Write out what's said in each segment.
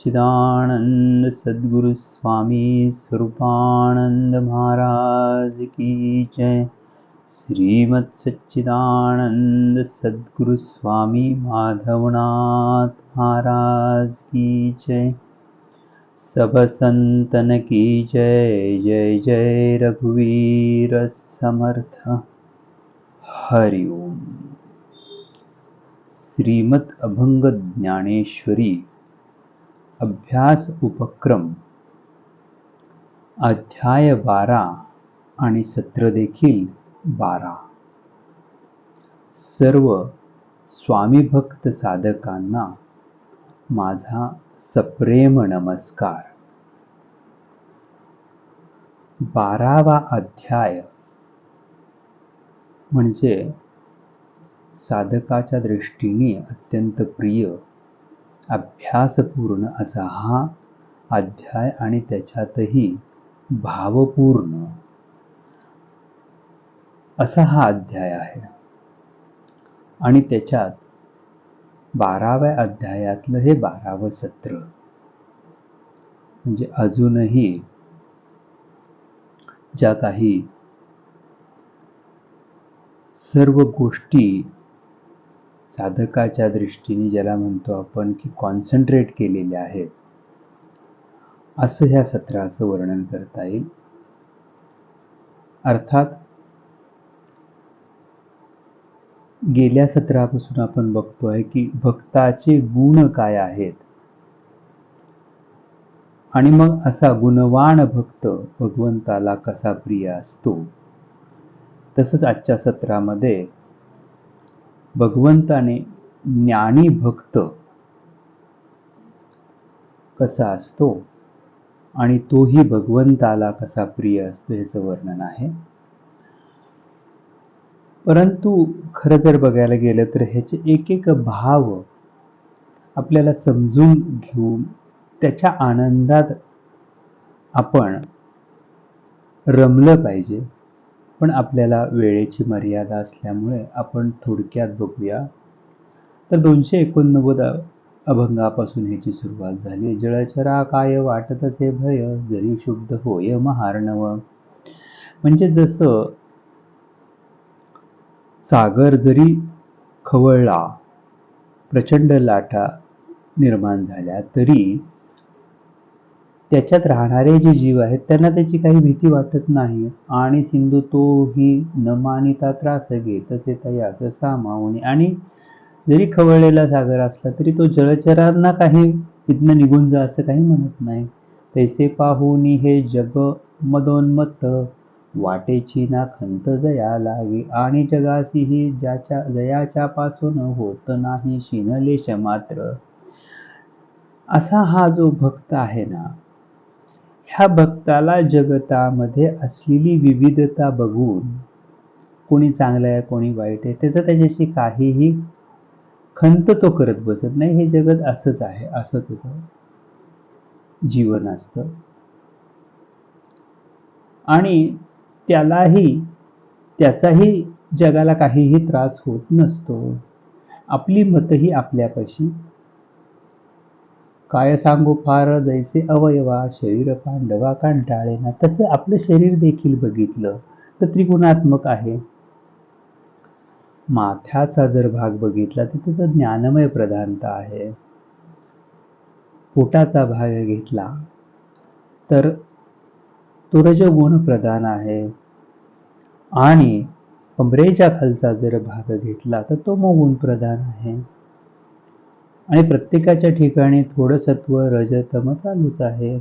सच्चिदानंद सद्गुरु स्वामी स्वरूपानंद महाराज की जय। श्रीमत सच्चिदानंद सद्गुरु स्वामी माधवनाथ महाराज की जय। सब संतन की जय जय जय रघुवीर समर्थ। हरिओम श्रीमत अभंग ज्ञानेश्वरी अभ्यास उपक्रम. अध्याय बारा आणि सत्र देखील बारा. सर्व स्वामी भक्त साधकांना माझा सप्रेम नमस्कार. बारावा अध्याय म्हणजे साधकाच्या दृष्टीने अत्यंत प्रिय अभ्यासपूर्ण असा हा अध्याय आणि त्याच्यातही भावपूर्ण असा हा अध्याय आहे. आणि त्याच्यात बाराव्या अध्यायातलं हे बारावं सत्र. म्हणजे अजूनही ज्या काही सर्व गोष्टी साधकाच्या दृष्टीने ज्याला म्हणतो आपण की कॉन्सन्ट्रेट केलेले आहेत. असं ह्या सत्राचं वर्णन करता येईल. अर्थात गेल्या सत्रापासून आपण बघतोय की भक्ताचे गुण काय आहेत? आणि मग असा गुणवान भक्त भगवंताला कसा प्रिय असतो? तसंच आजच्या सत्रामध्ये भगवंताने ज्ञानी भक्त कसा असतो आणि तोही भगवंताला कसा प्रिय असतो याचं वर्णन आहे. परंतु खरं जर बघायला गेलं तर ह्याचे एक एक भाव आपल्याला समजून घेऊन त्याच्या आनंदात आपण रमलं पाहिजे. पण आपल्याला वेळेची मर्यादा असल्यामुळे आपण थोडक्यात बघूया. तर दोनशे एकोणनव्वद अभंगापासून ह्याची सुरुवात झाली. जळचरा काय वाटतचे भय जरी शुद्ध होय महार्णव म्हणजे जसं सागर जरी खवळला प्रचंड लाटा निर्माण झाल्या तरी त्याच्यात राहणारे जे जीव आहेत त्यांना त्याची काही भीती वाटत नाही. आणि सिंधू तोही न मानिता त्रास घेत असे तयास सामावणे आणि जरी खवळलेला सागर असला तरी तो जलचरांना काही तिथनं निघून जा असं काही म्हणत नाही. तैसे पाहून हे जग मदोन्मत्त वाटेची ना खंत जया लागे. आणि जगासीही ज्याच्या जयाच्या पासून होत नाही शिनलेश मात्र. असा हा जो भक्त आहे ना ह्या भक्ताला जगतामध्ये असलेली विविधता बघून कोणी चांगलं आहे कोणी वाईट आहे त्याचं त्याच्याशी काहीही खंत तो करत बसत नाही. हे जगत असंच आहे असं त्याचं जीवन असतं. आणि त्यालाही त्याचाही जगाला काहीही त्रास होत नसतो. आपली मतही आपल्यापाशी काय सांगू? फार जैसे अवयवा शरीर पांडवा कंटाळे ना तसं आपलं शरीर देखील बघितलं तर त्रिगुणात्मक आहे. माथ्याचा जर भाग बघितला तर त्याचं ज्ञानमय प्रधानता आहे. पोटाचा भाग घेतला तर तो रजगुण प्रधान आहे. आणि कमरेच्या खालचा जर भाग घेतला तर तो मोगुण प्रधान आहे. आणि प्रत्येकाच्या ठिकाणी थोडं सत्व रजतम चालूच आहे.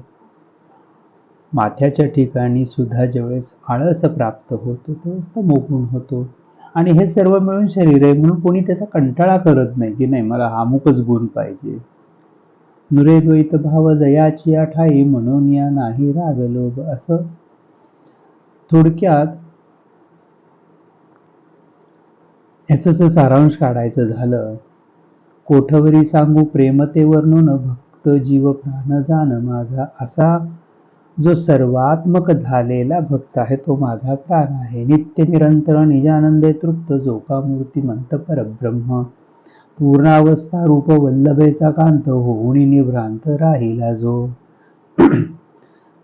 माथ्याच्या ठिकाणी सुद्धा ज्यावेळेस आळस प्राप्त होतो त्यावेळेस मोगुण होतो. आणि हे सर्व मिळून शरीर आहे म्हणून कोणी त्याचा कंटाळा करत नाही की नाही मला हामुकच गुण पाहिजे. नुरे द्वैत भाव जयाची आठाई म्हणून या नाही रागलो असं. थोडक्यात ह्याचं सारांश काढायचं झालं कोठवरी सांगू प्रेमते वर्णून भक्त जीव प्राण जाण माझा असा. जो सर्वात्मक झालेला भक्त आहे तो माझा प्राण आहे. नित्य निरंतर निजानंदे तृप्त जो मूर्तिमंत परब्रह्म. पूर्णावस्था रूप वल्लभेचा कांत होऊन निभ्रांत राहिला जो.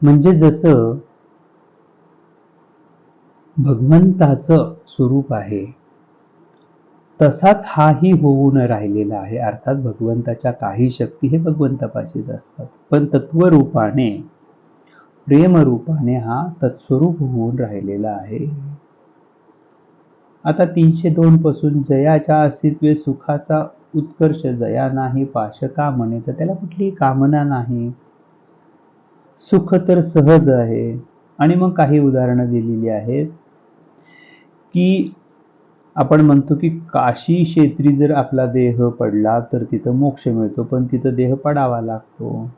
म्हणजे जसं भगवंताचं स्वरूप आहे तसाच हाही होऊन राहिलेला आहे. अर्थात भगवंताच्या काही शक्ती हे भगवंतापाशीच असतात. पण तत्वरूपाने प्रेमरूपाने हा तत्स्वरूप होऊन राहिलेला आहे. आता तीनशे दोन पासून जयाच्या अस्तित्वे सुखाचा उत्कर्ष जया नाही पाश कामनेचा त्याला कुठलीही कामना नाही. सुख तर सहज आहे. आणि मग काही उदाहरणं दिलेली आहेत. की आपण म्हणतो की काशी क्षेत्री जर आपला देह पडला तर तिथं मोक्ष मिळतो पण तिथं देह पडावा लागतो.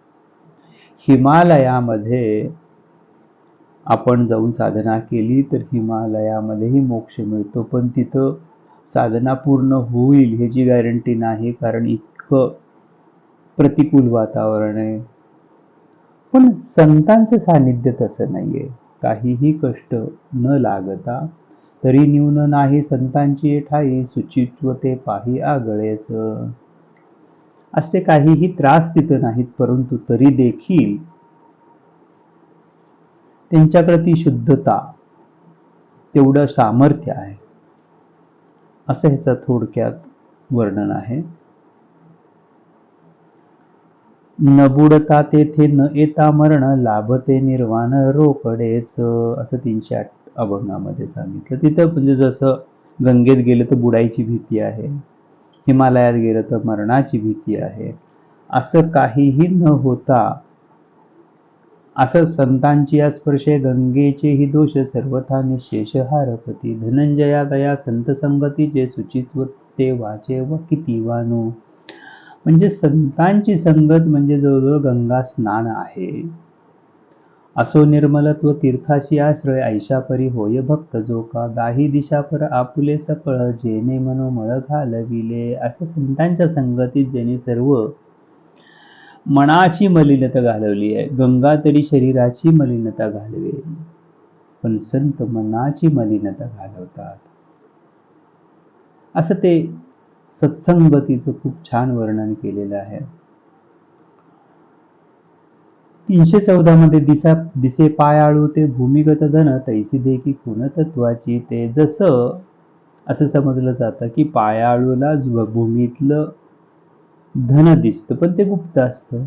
हिमालयामध्ये आपण जाऊन साधना केली तर हिमालयामध्येही मोक्ष मिळतो पण तिथं साधना पूर्ण होईल ह्याची गॅरंटी नाही कारण इतकं प्रतिकूल वातावरण आहे. पण संतांचं सानिध्य तसं नाहीये. काहीही कष्ट न लागता तरी न्यून नाही संतांची ठाई सुचित्व ते पाही आगळेच. असे काहीही त्रास तिथं नाहीत परंतु तरी देखील त्यांच्याकडे ती शुद्धता तेवढं सामर्थ्य आहे. असं ह्याचं थोडक्यात वर्णन आहे. न बुडता तेथे न येता मरण लाभते निर्वाण रोकडेच असं तीनशे अभंगामध्ये सांगितलं. तिथं म्हणजे जसं गंगेत गेलं तर बुडायची भीती आहे हिमालयात गेलं तर मरणाची भीती आहे. असं काहीही न होता असं संतांची स्पर्शे गंगेचेही दोष सर्वथा निशेष हारपती धनंजया दया संत संगतीचे सुचित्व ते वाचे व किती वानू. म्हणजे संतांची संगत म्हणजे जवळजवळ गंगा स्नान आहे. असो निर्मलत्व तीर्थाशी आश्रय ऐशा परी होय भक्त जो का? दाही दिशा पर आपुले सकळ जेने मनोमळ घालविले. असं संतांच्या संगतीत ज्याने सर्व मनाची मलिनता घालवली आहे. गंगा तरी शरीराची मलिनता घालवे. पण संत मनाची मलिनता घालवतात. असं ते सत्संगतीचं खूप छान वर्णन केलेलं आहे. तीनशे चौदा मध्ये दिसा दिसे पायाळू ते भूमिगत धन तैसी देखी खुन तत्वाची ते. जसं असं समजलं जातं की पायाळूला भूमीतलं धन दिसतं पण ते गुप्त असतं.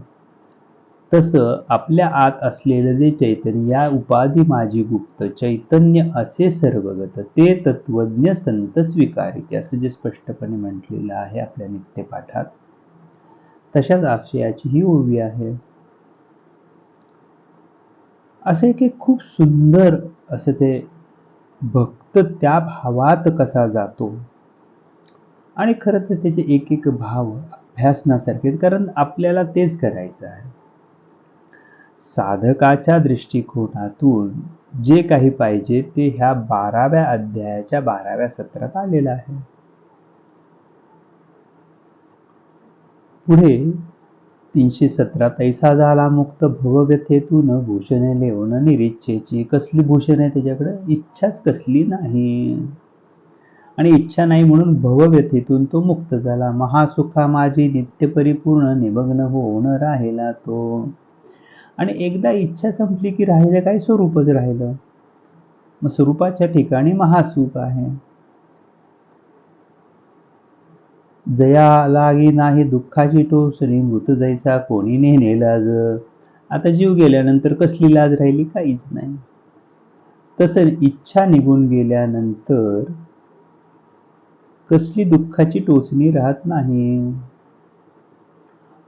तसं आपल्या आत असलेलं जे चैतन्य या उपाधी माझी गुप्त. चैतन्य असे सर्वगत. ते तत्वज्ञ संत स्वीकारित असं जे स्पष्टपणे म्हटलेलं आहे आपल्या नित्यपाठात. तशाच आशयाची ही ओवी आहे. असे की खूप सुंदर असं ते भक्त त्या भावात कसा जातो. आणि खरं तर त्याचे एक एक भाव अभ्यासनासारखे कारण आपल्याला तेच करायचं आहे. साधकाच्या दृष्टिकोनातून जे काही पाहिजे ते ह्या बाराव्या अध्यायाच्या बाराव्या सत्रात आलेलं आहे. पुढे तीनशे सतरा तैसा झाला मुक्त भवव्यथेतून भूषणे लेवण निरीच्छेची कसली भूषण आहे त्याच्याकडे? इच्छाच कसली नाही. आणि इच्छा नाही म्हणून भवव्यथेतून तो मुक्त झाला. महासुखा माझी नित्य परिपूर्ण निमग्न होऊन राहिला तो. आणि एकदा इच्छा संपली की राहिलं काय? स्वरूपच राहिलं. मग स्वरूपाच्या ठिकाणी महासुख आहे. जया लागी नाही दुःखाची टोचणी मृत जायचा कोणी नेणे लाज. आता जीव गेल्यानंतर कसली लाज राहिली? काहीच नाही. तसं इच्छा निघून गेल्यानंतर कसली दुःखाची टोचणी राहत नाही.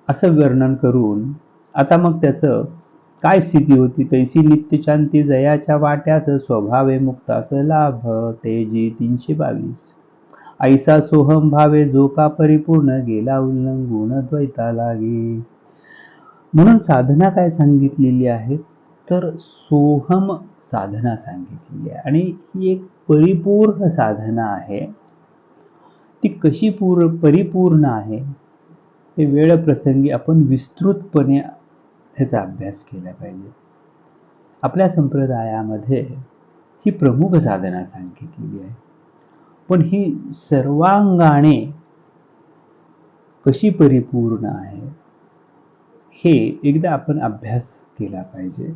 असं वर्णन करून आता मग त्याचं काय स्थिती होती? तैसी नित्य शांती जयाच्या वाट्याच स्वभावे मुक्तास लाभ तेजी तीनशे बावीस. ऐसा सोहम भावे जो का परिपूर्ण गेला उल्लंघून द्वैता लागे. म्हणून साधना काय सांगितलेली आहे? तर सोहम साधना सांगितलेली आहे. आणि ही एक परिपूर्ण साधना आहे. ती कशी पूर परिपूर्ण आहे? ते वेळ प्रसंगी आपण विस्तृतपणे ह्याचा अभ्यास केला पाहिजे. आपल्या संप्रदायामध्ये ही प्रमुख साधना सांगितलेली आहे. पण ही सर्वांगाने कशी परिपूर्ण आहे हे एकदा आपण अभ्यास केला पाहिजे.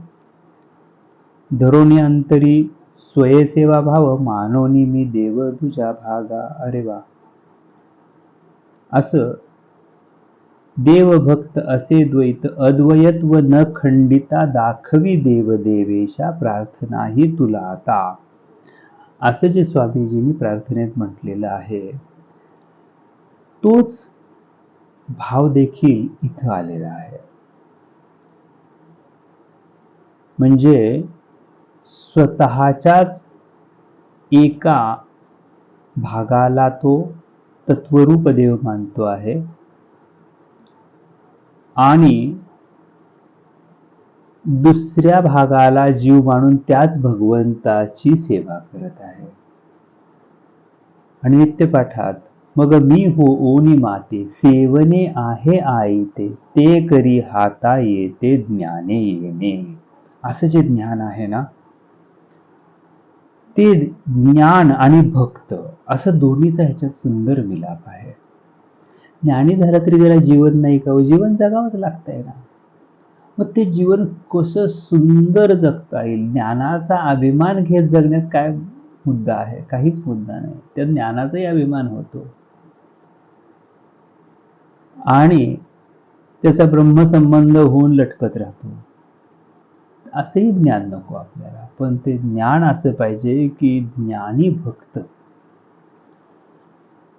धरोणी अंतरी स्वयसेवा भाव मानोनी मी देव तुझ्या भागा. अरे वा. असं देवभक्त असे द्वैत अद्वयत्व न खंडिता दाखवी देव देवेशा प्रार्थनाही तुला आता. असं जे स्वामीजींनी प्रार्थनेत म्हटलेलं आहे तोच भाव देखील इथं आलेला आहे. म्हणजे स्वतःच्याच एका भागाला तो तत्वरूप देव मानतो आहे आणि दुसऱ्या भागाला जीव मानून त्याच भगवंताची सेवा करत आहे. आणि नित्यपाठात मग मी हो ओनी माते सेवने आहे आई ते ते करी हाता येते ज्ञाने येणे. असं जे ज्ञान आहे ना ते ज्ञान आणि भक्त असं दोन्हीचा ह्याच्यात सुंदर मिलाप आहे. ज्ञानी झाला तरी त्याला जीवन नाही का हो? जीवन जगावंच लागतंय ना. मग ते जीवन कसं सुंदर जगता येईल? ज्ञानाचा अभिमान घेत जगण्यात काय मुद्दा आहे? काहीच मुद्दा नाही. त्या ज्ञानाचाही अभिमान होतो. आणि त्याचा ब्रह्मसंबंध होऊन लटकत राहतो. असंही ज्ञान नको आपल्याला. पण ते ज्ञान असं पाहिजे की ज्ञानी भक्त.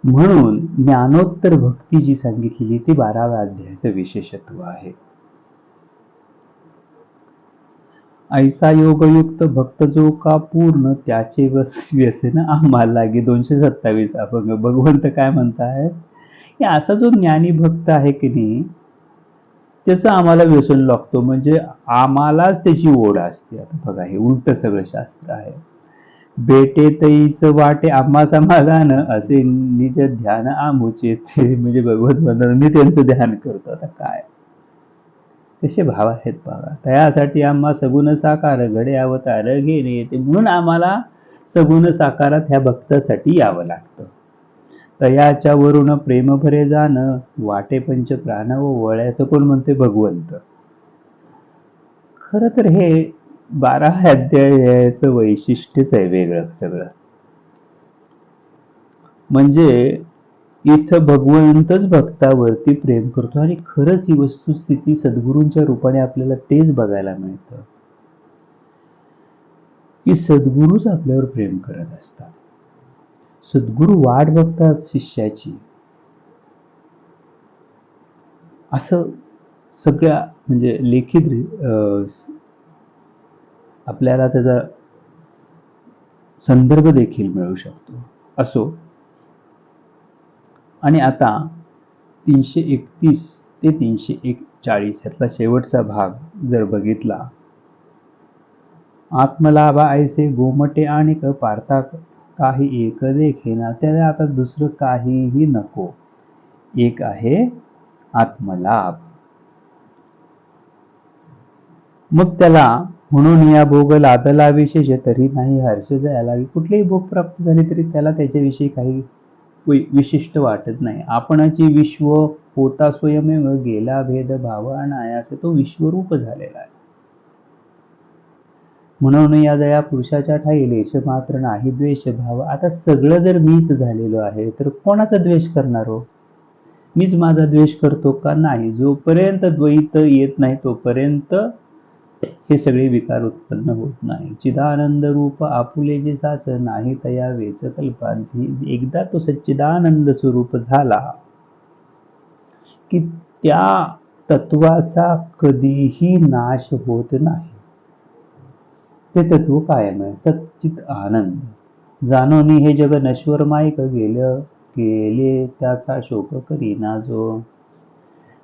म्हणून ज्ञानोत्तर भक्ती जी सांगितलेली ती बाराव्या अध्यायाचं विशेषत्व आहे. ऐसा योगयुक्त भक्त जो का पूर्ण? त्याचे वस- व्यसन आम्हाला लागे. दोनशे सत्तावीस अभंग भगवंत काय म्हणतायत की असा जो ज्ञानी भक्त आहे की नाही त्याचं आम्हाला व्यसन लागतो. म्हणजे आम्हालाच त्याची ओढ असते. आता बघा हे उलट सगळं शास्त्र आहे. बेटे तईच वाटे आम्हा समाधान. असे निज ध्यान आमुचे ते. म्हणजे भगवत मी त्यांचं ध्यान करतो. आता काय? कसे भाव आहेत बघा त्यासाठी आम्हा सगुण साकार घडे अवतार घेणे येते. म्हणून आम्हाला सगुण साकारात ह्या भक्तासाठी यावं लागतं. तयाच्या वरून प्रेम भरे जाण वाटे पंच प्राण व वळ्याचं कोण म्हणते? भगवंत. खर तर हे बारा अध्यायाचं वैशिष्ट्यच आहे वेगळं सगळं. म्हणजे इथं भगवंतच भक्तावरती प्रेम करतो. आणि खरंच ही वस्तुस्थिती सद्गुरूंच्या रूपाने आपल्याला तेच बघायला मिळतं. की सद्गुरूच आपल्यावर प्रेम करत असतात. सद्गुरू वाट बघतात शिष्याची. असं सगळ्या म्हणजे लेखित अं, आपल्याला त्याचा संदर्भ देखील मिळू शकतो. असो आणि आता तीनशे एकतीस ते तीनशे एकचाळीस ह्यातला शेवटचा भाग जर बघितला. आत्मलाभा ऐसे गोमटे आणि क पारता काही एक देखेना त्याला आता दुसरं काहीही नको. एक आहे आत्मलाभ. मग त्याला म्हणून या भोग लादला विशेष तरी नाही हर्ष जायला कुठलेही भोग प्राप्त झाले तरी त्याला त्याच्याविषयी काही विशिष्ट वाटत नाही. आपणाची विश्व होता स्वयमेव गेला भेद भाव अनायास तो विश्वरूप झालेला आहे. म्हणून या दया पुरुषाच्या ठाई लेश मात्र नाही द्वेष भाव. आता सगळं जर मीच झालेलो आहे तर कोणाचा द्वेष करणार हो? मीच माझा द्वेष करतो का नाही? जोपर्यंत द्वैत येत नाही तोपर्यंत हे सगळे विकार उत्पन्न होत नाही. चिदानंद रूप आपुले जे साच नाही तया वेच कल्पांती. एकदा तो सच्चिदानंद स्वरूप झाला की त्या तत्वाचा कधीही नाश होत नाही. ते तत्व कायम आहे. सच्चित आनंद जाणोनी हे जग नश्वर माईक गेलं गेले त्याचा शोक करीना जो.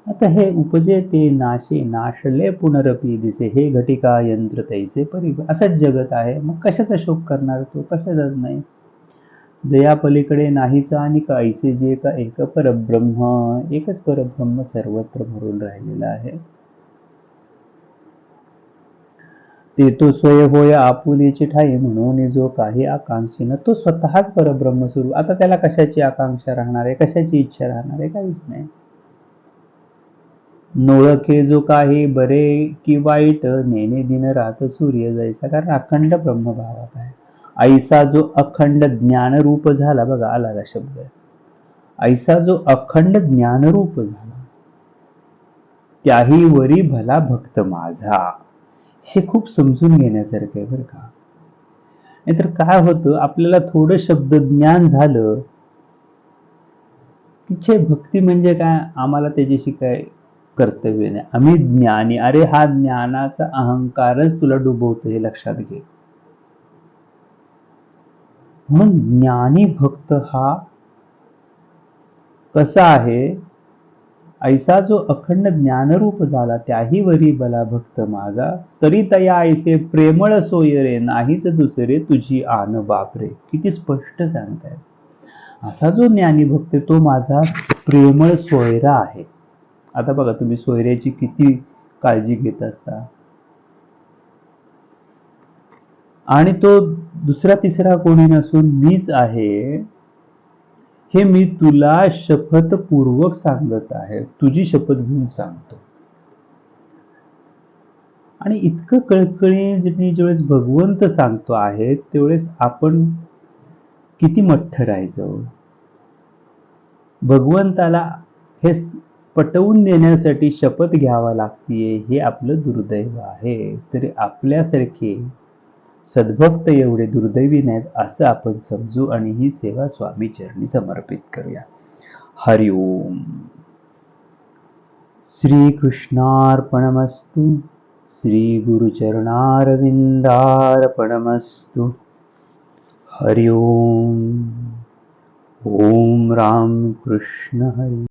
आता हे उपजे ते नाशे नाशले पुनरपी दिसे हे घटिका यंत्र तैसे परी असंच जगत आहे. मग कशाचा शोक करणार तो? कशाचाच नाही. जया पलीकडे नाहीचा आणि कायसे जे का एक परब्रह्म एकच परब्रह्म सर्वत्र भरून राहिलेला आहे. ते तो स्वय होय आपुलीची ठाई म्हणून जो काही आकांक्षीनं तो स्वतःच परब्रह्म सुरू आता त्याला कशाची आकांक्षा राहणार आहे? कशाची इच्छा राहणार आहे? काहीच नाही. नोळखे जो काही बरे की वाईट नेने दिन रात सूर्य जायचा. कारण अखंड ब्रह्मभावात आहे. ऐसा जो अखंड ज्ञानरूप झाला बघा आला का शब्द ऐसा जो अखंड ज्ञानरूप झाला त्याही वरी भला भक्त माझा. हे खूप समजून घेण्यासारखं आहे बरं का. नाहीतर काय होतं आपल्याला थोडं शब्द ज्ञान झालं की छे भक्ती म्हणजे काय? आम्हाला त्याच्याशी काय कर्तव्य नाही. आम्ही ज्ञानी. अरे हा ज्ञानाचा अहंकारच तुला डुबवतो हे लक्षात घे. म्हणून ज्ञानी भक्त हा कसा आहे? ऐसा जो अखंड ज्ञानरूप झाला त्याही वरी बला भक्त माझा. तरी तया ऐसे प्रेमळ सोय रे नाहीच दुसरे तुझी आन बापरे. किती स्पष्ट सांगताय. असा जो ज्ञानी भक्त तो माझा प्रेमळ सोयरा आहे. आता बघा तुम्ही सोयऱ्याची किती काळजी घेत असता. आणि तो दुसरा तिसरा कोणी नसून मीच आहे हे मी तुला शपथपूर्वक सांगत आहे. तुझी शपथ घेऊन सांगतो. आणि इतकं कळकळीने ज्यावेळेस भगवंत सांगतो आहे त्यावेळेस आपण किती मठ्ठ राहायचं? भगवंताला हे पटवून देण्यासाठी शपथ घ्यावा लागतीये हे आपलं दुर्दैव आहे. तरी आपल्यासारखे सद्भक्त एवढे दुर्दैवी नाहीत असं आपण समजू आणि ही सेवा स्वामी चरणी समर्पित करूया. हरिओम श्री कृष्णार्पणमस्तु श्री गुरुचरणारविंदार्पणमस्तू हरिओम ओम राम कृष्ण हरी.